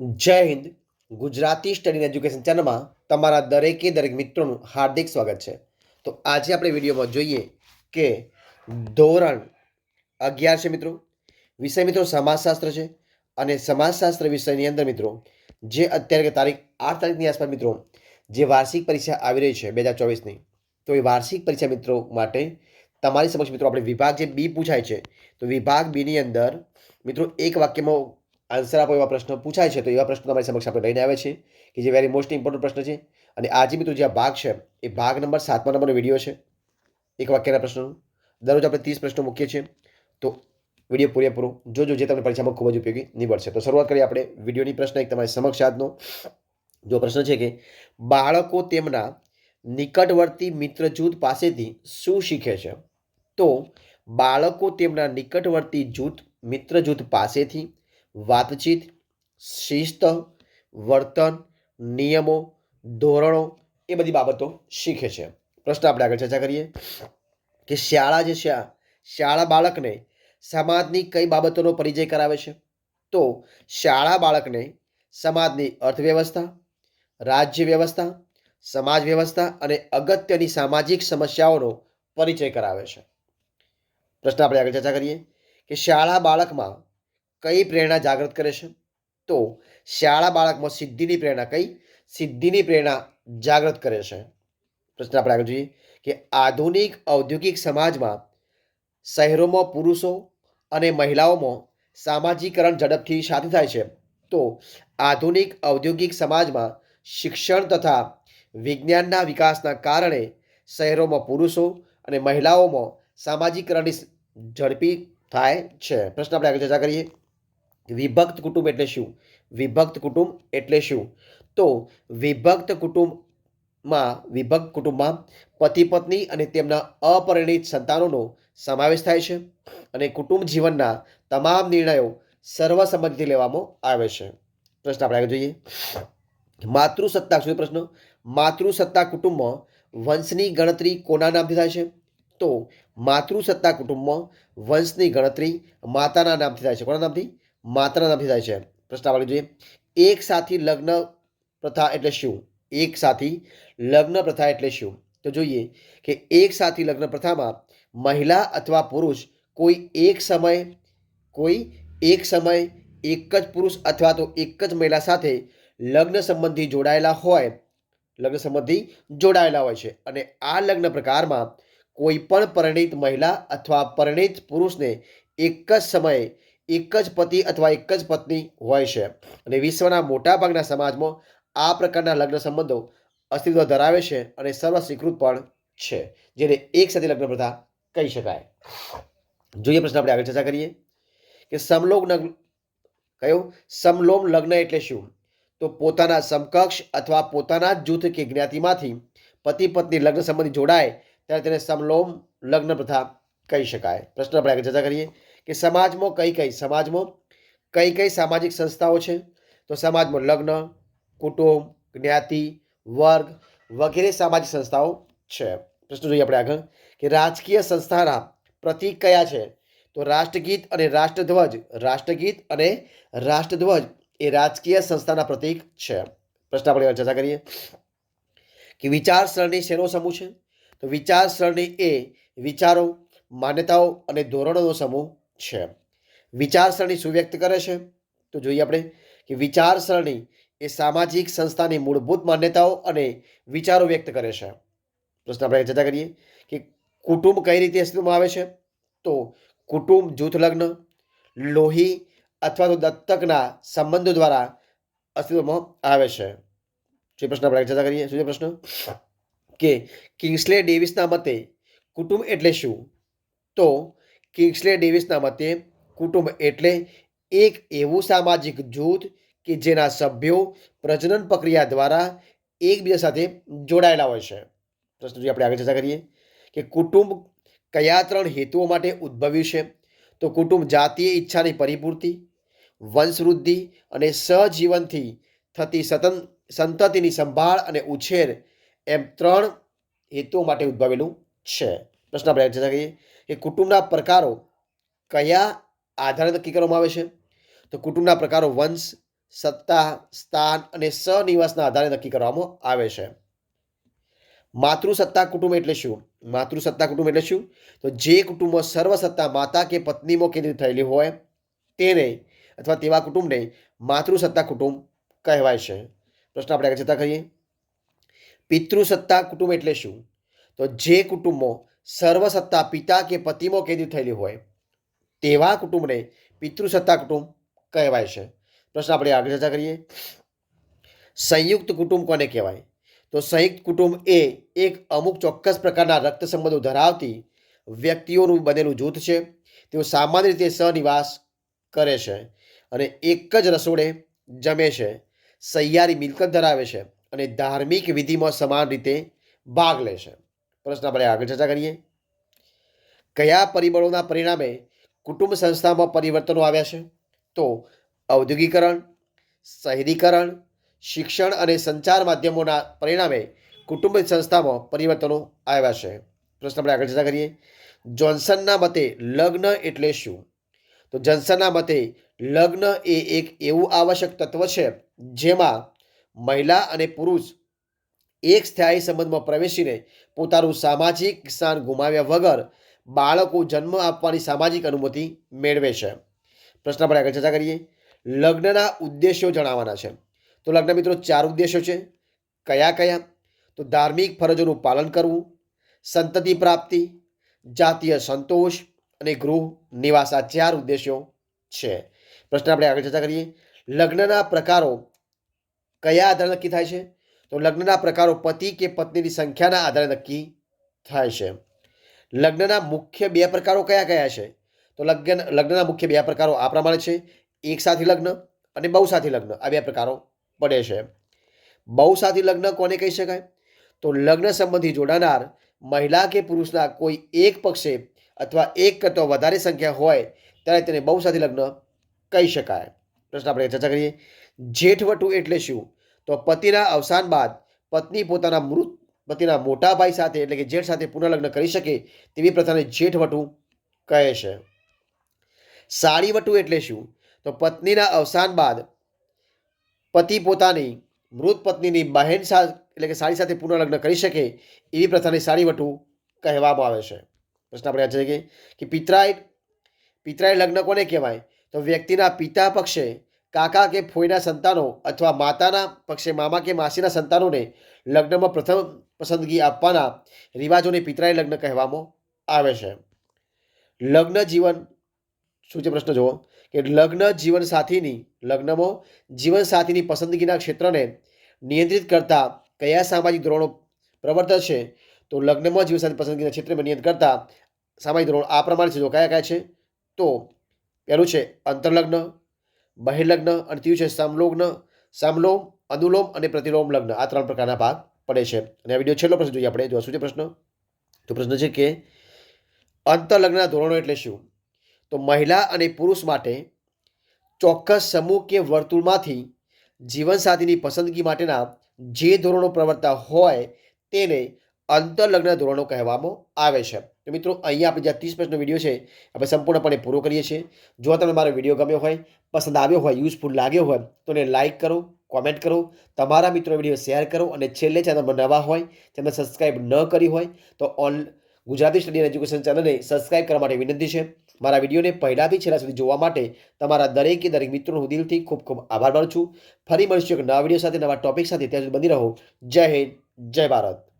જય Hind. Gujarati study education ચેનલમાં તમારા દરેકે દરેક મિત્રોનું હાર્દિક સ્વાગત છે. તો આજે આપણે વિડીયોમાં જોઈએ કે ધોરણ અગિયાર છે મિત્રો. વિષય મિત્રો સમાજશાસ્ત્ર છે અને સમાજશાસ્ત્ર વિષયની અંદર મિત્રો, જે અત્યારે તારીખ આઠ તારીખની આસપાસ મિત્રો, જે વાર્ષિક પરીક્ષા આવી રહી છે બે હજાર ચોવીસની, તો એ વાર્ષિક પરીક્ષા મિત્રો માટે તમારી સમક્ષ મિત્રો આપણે વિભાગ જે બી પૂછાય છે, તો વિભાગ બીની અંદર મિત્રો એક વાક્યમાં આન્સર આપો એવા પ્રશ્નો પૂછાય છે, તો એવા પ્રશ્નો તમારી સમક્ષ આપણે લઈને આવ્યા છીએ કે જે વેરી મોસ્ટ ઇમ્પોર્ટન્ટ પ્રશ્ન છે. અને આજે મિત્રો જે આ ભાગ છે, એ ભાગ નંબર સાતમા નંબરનો વીડિયો છે. એક વાક્યના પ્રશ્નો. દરરોજ આપણે ત્રીસ પ્રશ્નો મૂકીએ છીએ. તો વીડિયો પૂરેપૂરો જોજો, જે તમને પરીક્ષામાં ખૂબ જ ઉપયોગી નીવડશે. તો શરૂઆત કરીએ આપણે વિડીયોની પ્રશ્ન, એક તમારી સમક્ષ આજનો. જો પ્રશ્ન છે કે, બાળકો તેમના નિકટવર્તી મિત્ર જૂથ પાસેથી શું શીખે છે? તો બાળકો તેમના નિકટવર્તી જૂથ મિત્ર જૂથ પાસેથી વાતચીત, શિસ્ત, વર્તન, નિયમો, ધોરણો એ બધી બાબતો શીખે છે. પ્રશ્ન આપણે આગળ ચર્ચા કરીએ કે શાળા જે છે શાળા બાળકને સમાજની કઈ બાબતોનો પરિચય કરાવે છે? તો શાળા બાળકને સમાજની અર્થવ્યવસ્થા, રાજ્ય વ્યવસ્થા, સમાજ વ્યવસ્થા અને અગત્યની સામાજિક સમસ્યાઓનો પરિચય કરાવે છે. પ્રશ્ન આપણે આગળ ચર્ચા કરીએ કે શાળા બાળકમાં કઈ પ્રેરણા જાગૃત કરે છે? તો શાળા બાળકમાં સિદ્ધિની પ્રેરણા કઈ? સિદ્ધિની પ્રેરણા જાગૃત કરે છે. પ્રશ્ન આપણે આગળ જોઈએ કે આધુનિક ઔદ્યોગિક સમાજમાં શહેરોમાં પુરુષો અને મહિલાઓમાં સામાજિકરણ ઝડપથી સાથે થાય છે. તો આધુનિક ઔદ્યોગિક સમાજમાં શિક્ષણ તથા વિજ્ઞાનના વિકાસના કારણે શહેરોમાં પુરુષો અને મહિલાઓમાં સામાજિકરણની ઝડપી થાય છે. પ્રશ્ન આપણે આગળ ચર્ચા કરીએ. વિભક્ત કુટુંબ એટલે શું? વિભક્ત કુટુંબ એટલે શું? તો વિભક્ત કુટુંબમાં વિભક્ત કુટુંબમાં પતિ પત્ની અને તેમના અપરિણિત સંતાનોનો સમાવેશ થાય છે અને કુટુંબ જીવનના તમામ નિર્ણયો સર્વસંમતિથી લેવામાં આવે છે. પ્રશ્ન આપણે આગળ જોઈએ. માતૃસત્તા શું પ્રશ્ન? માતૃસત્તા કુટુંબમાં વંશની ગણતરી કોના નામથી થાય છે? તો માતૃસત્તા કુટુંબમાં વંશની ગણતરી માતાના નામથી થાય છે. કોના નામથી? માતાના નથી થાય છે. પ્રશ્નાવલી જોઈએ. એક સાથી લગ્ન પ્રથા એટલે શું? એક સાથી લગ્ન પ્રથા એટલે શું? તો જોઈએ કે એક સાથી લગ્ન પ્રથામાં મહિલા અથવા પુરુષ કોઈ એક સમય, કોઈ એક સમય એક જ પુરુષ અથવા તો એક જ મહિલા સાથે લગ્ન સંબંધી જોડાયેલા હોય. લગ્ન સંબંધી જોડાયેલા હોય છે. અને આ લગ્ન પ્રકારમાં કોઈ પણ પરિણિત મહિલા અથવા પરિણિત પુરુષને એક જ સમયે એક જ પતિ અથવા એક જ પત્ની હોય છે. અને વિશ્વના મોટાભાગના સમાજમાં આ પ્રકારના લગ્ન સંબંધો અસ્તિત્વ ધરાવે છે અને સર્વ સ્વીકૃત પણ છે, જેને એક સાથે લગ્ન પ્રથા કહી શકાય. જોઈએ પ્રશ્ન આપણે આગળ ચર્ચા કરીએ કે સમલોમ લગ્ન કયું? સમલોમ લગ્ન એટલે શું? તો પોતાના સમકક્ષ અથવા પોતાના જ જૂથ કે જ્ઞાતિમાંથી પતિ પત્ની લગ્ન સંબંધી જોડાય, ત્યારે તેને સમલોમ લગ્ન પ્રથા કહી શકાય. પ્રશ્ન આપણે આગળ ચર્ચા કરીએ. કે સમાજમાં કઈ કઈ? સમાજમાં કઈ કઈ સામાજિક સંસ્થાઓ છે? તો સમાજમાં લગ્ન, કુટુંબ, જ્ઞાતિ, વર્ગ વગેરે સામાજિક સંસ્થાઓ છે. પ્રશ્ન જોઈએ આપણે આગળ કે રાજકીય સંસ્થાના પ્રતીક કયા છે? તો રાષ્ટ્રગીત અને રાષ્ટ્રધ્વજ, રાષ્ટ્રગીત અને રાષ્ટ્રધ્વજ એ રાજકીય સંસ્થાના પ્રતીક છે. પ્રશ્ન આપણે ચર્ચા કરીએ કે વિચારસરણી શેનો સમૂહ છે? તો વિચારસરણી એ વિચારો, માન્યતાઓ અને ધોરણોનો સમૂહ છે. વિચારસરણી શું વ્યક્ત કરે છે. તો જોઈએ આપણે કે વિચારસરણી એ સામાજિક સંસ્થાની મૂળભૂત માન્યતાઓ અને વિચારો વ્યક્ત કરે છે. પ્રશ્ન આપણે ચર્ચા કરીએ કે કુટુંબ કઈ રીતે અસ્તિત્વમાં આવે છે? તો કુટુંબ, જૂથ લગ્ન, લોહી અથવા તો દત્તકના સંબંધો દ્વારા અસ્તિત્વમાં આવે છે. જે પ્રશ્ન આપણે ચર્ચા કરીએ, શું છે પ્રશ્ન? કે કિંગ્સલે ડેવિસના મતે કુટુંબ એટલે શું? તો કિંગ્સલે ડેવિસના મતે કુટુંબ એટલે એક એવું સામાજિક જૂથ કે જેના સભ્યો પ્રજનન પ્રક્રિયા દ્વારા એકબીજા સાથે જોડાયેલા હોય છે. પ્રશ્ન આપણે આગળ ચર્ચા કરીએ કે કુટુંબ કયા ત્રણ હેતુઓ માટે ઉદ્ભવ્યું છે? તો કુટુંબ જાતીય ઈચ્છાની પરિપૂર્તિ, વંશવૃદ્ધિ અને સહજીવનથી થતી સતન, સંતતિની સંભાળ અને ઉછેર એમ ત્રણ હેતુઓ માટે ઉદ્ભવેલું છે. પ્રશ્ન આપણે ચર્ચા કરીએ કે કુટુંબના પ્રકારો કયા આધારે નક્કી કરવામાં આવે છે? તો કુટુંબના પ્રકારો વંશ, સત્તા, સ્થાન અને સનિવાસના આધારે નક્કી કરવામાં આવે છે. માતૃસત્તા કુટુંબ એટલે શું? માતૃસત્તા કુટુંબ એટલે શું? તો જે કુટુંબો સર્વસત્તા માતા કે પત્નીમાં કેન્દ્રિત થયેલી હોય, તેને અથવા તેવા કુટુંબને માતૃસત્તા કુટુંબ કહેવાય છે. પ્રશ્ન આપણે આગળ કહીએ કરીએ પિતૃસત્તા કુટુંબ એટલે શું? તો જે કુટુંબમાં સર્વસત્તા પિતા કે પતિમાં કેદી થયેલી હોય, તેવા કુટુંબને પિતૃસત્તા કુટુંબ કહેવાય છે. પ્રશ્ન આપણે આગળ ચર્ચા કરીએ. સંયુક્ત કુટુંબ કોને કહેવાય? તો સંયુક્ત કુટુંબ એ એક અમુક ચોક્કસ પ્રકારના રક્ત સંબંધો ધરાવતી વ્યક્તિઓનું બનેલું જૂથ છે. તેઓ સામાન્ય રીતે સહનિવાસ કરે છે અને એક જ રસોડે જમે છે, સહિયારી મિલકત ધરાવે છે અને ધાર્મિક વિધિમાં સમાન રીતે ભાગ લે છે. પ્રશ્ન આપણે આગળ ચર્ચા કરીએ. કયા પરિબળોના પરિણામે કુટુંબ સંસ્થામાં પરિવર્તનો આવ્યા છે? તો ઔદ્યોગિકરણ, શહેરીકરણ, શિક્ષણ અને સંચાર માધ્યમોના પરિણામે કુટુંબ સંસ્થામાં પરિવર્તનો આવ્યા છે. પ્રશ્ન આપણે આગળ ચર્ચા કરીએ. જોન્સનના મતે લગ્ન એટલે શું? તો જોન્સનના મતે લગ્ન એ એક એવું આવશ્યક તત્વ છે જેમાં મહિલા અને પુરુષ એક સ્થાયી સંબંધમાં પ્રવેશીને પોતાનું સામાજિક સ્થાન ગુમાવ્યા વગર બાળકો જન્મ આપવાની સામાજિક અનુમતિ મેળવે છે. પ્રશ્ન પર આગળ ચર્ચા કરીએ. લગ્નના ઉદ્દેશ્યો જણાવવાના છે. તો લગ્ન મિત્રો ચાર ઉદ્દેશ્યો છે. કયા કયા? તો ધાર્મિક ફરજોનું પાલન કરવું, સંતતિ પ્રાપ્તિ, જાતીય સંતોષ અને ગૃહ નિવાસ આ ચાર ઉદ્દેશ્યો છે. પ્રશ્ન આપણે આગળ ચર્ચા કરીએ. લગ્નના પ્રકારો કયા આધારે નક્કી થાય છે? તો લગ્નના પ્રકારો પતિ કે પત્નીની સંખ્યાના આધારે નક્કી થાય છે. લગ્નના મુખ્ય બે પ્રકારો કયા કયા છે? તો લગ્ન, લગ્નના મુખ્ય બે પ્રકારો આ પ્રમાણે છે. એક સાથી લગ્ન અને બહુસાથી લગ્ન આ બે પ્રકારો પડે છે. બહુસાથી લગ્ન કોને કહી શકાય? તો લગ્ન સંબંધી જોડાનાર મહિલા કે પુરુષના કોઈ એક પક્ષે અથવા એક કરતાં વધારે સંખ્યા હોય ત્યારે તેને બહુસાથી લગ્ન કહી શકાય. પ્રશ્ન આપણે ચર્ચા કરીએ. જેઠવટુ એટલે શું? તો પતિના અવસાન બાદ પત્ની પોતાના મૃત, પતિના મોટા ભાઈ સાથે એટલે કે જેઠ સાથે પુનઃલગ્ન કરી શકે તેવી પ્રથાને જેઠવટું કહે છે. સાળીવટું એટલે શું? તો પત્નીના અવસાન બાદ પતિ પોતાની મૃત પત્નીની બહેન એટલે કે સાડી સાથે પુનઃલગ્ન કરી શકે એવી પ્રથાને સાળીવટું કહેવામાં આવે છે. પ્રશ્ન આપણે આ છે કે પિતરાય પિતરાય લગ્ન કોને કહેવાય? તો વ્યક્તિના પિતા પક્ષે કાકા કે ફોઈના સંતાનો અથવા માતાના પક્ષે, મામા કે માસીના સંતાનોને લગ્નમાં પ્રથમ પસંદગી આપવાના રિવાજોને પિતરાય લગ્ન કહેવામાં આવે છે. લગ્ન જીવન, શું છે પ્રશ્ન? જુઓ કે લગ્ન જીવન સાથીની, લગ્નમાં જીવન સાથીની પસંદગીના ક્ષેત્રને નિયંત્રિત કરતા કયા સામાજિક ધોરણો પ્રવર્તે છે? તો લગ્નમાં જીવનસાથી પસંદગીના ક્ષેત્રમાં નિયંત્રિત કરતા સામાજિક ધોરણ આ પ્રમાણે છે. જો કયા કયા છે? તો પહેલું છે, અંતરલગ્ન. બહિર્લગ્ન અને ત્રીજું છે સમલોગ્ન, સમલોમ અનુલોમ અને પ્રતિલોમ લગ્ન. આ ત્રણ પ્રકારના ભાગ પડે છે. અને આ વીડિયો છેલ્લો પ્રશ્ન જોઈએ આપણે. જો શું છે પ્રશ્ન? તો પ્રશ્ન છે કે અંતરલગ્નના ધોરણો એટલે શું? તો મહિલા અને પુરુષ માટે ચોક્કસ સમૂહ કે વર્તુળમાંથી જીવનસાથીની પસંદગી માટેના જે ધોરણો પ્રવર્તા હોય તેને અંતરલગ્ન ધોરણો કહેવામાં આવે છે. તો મિત્રો, અહીંયા આપણે જે ત્રીસ પ્રશ્નનો વીડિયો છે, આપણે સંપૂર્ણપણે પૂરો કરીએ છીએ. જો તમને મારો વીડિયો ગમ્યો હોય, પસંદ આવ્યો હોય યુઝફુલ લાગ્યો હોય, તો એને લાઇક કરો કોમેન્ટ કરો, તમારા મિત્રો વીડિયો શેર કરો અને છેલ્લે ચેનલમાં નવા હોય, ચેનલ સબસ્ક્રાઈબ ન કરી હોય, તો ઓન ગુજરાતી સ્ટડી એજ્યુકેશન ચેનલને સબસ્ક્રાઇબ કરવા માટે વિનંતી છે. મારા વિડીયોને પહેલાંથી છેલ્લા સુધી જોવા માટે તમારા દરેકે દરેક મિત્રોનો હું દિલથી ખૂબ ખૂબ આભાર માનું છું. ફરી મળીશું એક નવા વીડિયો સાથે, નવા ટોપિક સાથે. ત્યાં સુધી બની રહો. જય હિન્દ, જય ભારત.